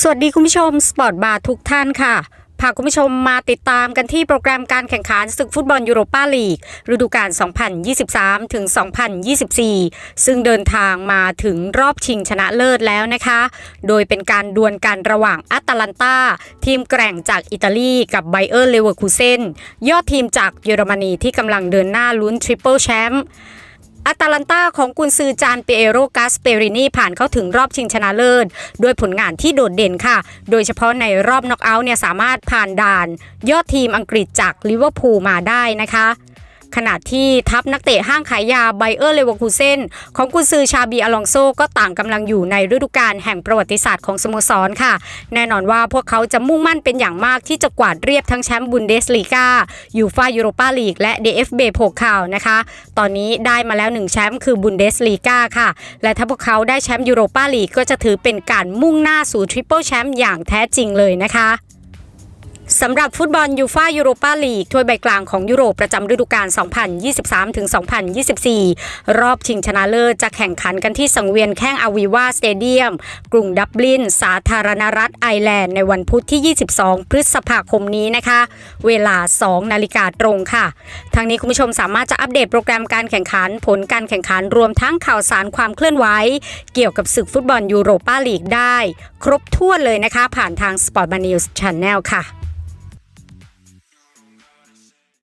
สวัสดีคุณผู้ชมสปอร์ตบาร์ทุกท่านค่ะพาคุณผู้ชมมาติดตามกันที่โปรแกรมการแข่งขันศึกฟุตบอลยูโรปาลีก ฤดูกาล 2023 ถึง 2024 ซึ่งเดินทางมาถึงรอบชิงชนะเลิศแล้วนะคะ โดยเป็นการดวลกันระหว่างอัตแลนตาทีมแกร่งจากอิตาลีกับไบเออร์เลเวอร์คูเซนยอดทีมจากเยอรมนีที่กำลังเดินหน้าลุ้นทริปเปิลแชมป์ อาตาลันตาของกุนซือจานเปเอโรกาสเปรินีผ่านเข้าถึงรอบชิงชนะเลิศด้วยผลงานที่โดดเด่นค่ะ โดยเฉพาะในรอบน็อกเอาท์เนี่ยสามารถผ่านด่าน ยอดทีมอังกฤษจากลิเวอร์พูลมาได้นะคะ ขณะที่ทัพนักเตะห้างขายยาไบเออร์เลเวอร์คูเซนของกุนซือชาบีอลองโซก็ต่างกำลังอยู่ในฤดูกาลแห่งประวัติศาสตร์ของสโมสรค่ะ แน่นอนว่าพวกเขาจะมุ่งมั่นเป็นอย่างมากที่จะกวาดเรียบทั้งแชมป์บุนเดสลีกายูฟายูโรปาลีกและ DFB โผข่าวนะคะ ตอนนี้ได้มาแล้ว 1 แชมป์คือบุนเดสลีกาค่ะ และถ้าพวกเขาได้แชมป์ยูโรปาลีกก็จะถือเป็นการมุ่งหน้าสู่ทริปเปิลแชมป์อย่างแท้จริงเลยนะคะ สำหรับฟุตบอลยูฟายูโรปาลีกถ้วยใบกลางของยุโรปประจำฤดูกาล 2023-2024 รอบชิงชนะเลิศจะแข่งขันกันที่สังเวียนแข้งอาวีวาสเตเดียม กรุงดับลิน สาธารณรัฐไอร์แลนด์ในวันพุธที่ 22 พฤษภาคมนี้นะคะ เวลา 2 นาฬิกาตรงค่ะ ทางนี้คุณผู้ชมสามารถจะอัปเดตโปรแกรมการแข่งขัน ผลการแข่งขันรวมทั้งข่าวสารความเคลื่อนไหวเกี่ยวกับศึกฟุตบอลยูโรปาลีกได้ ครบถ้วนเลยนะคะ ผ่านทาง Sport b a News Channel ค่ะ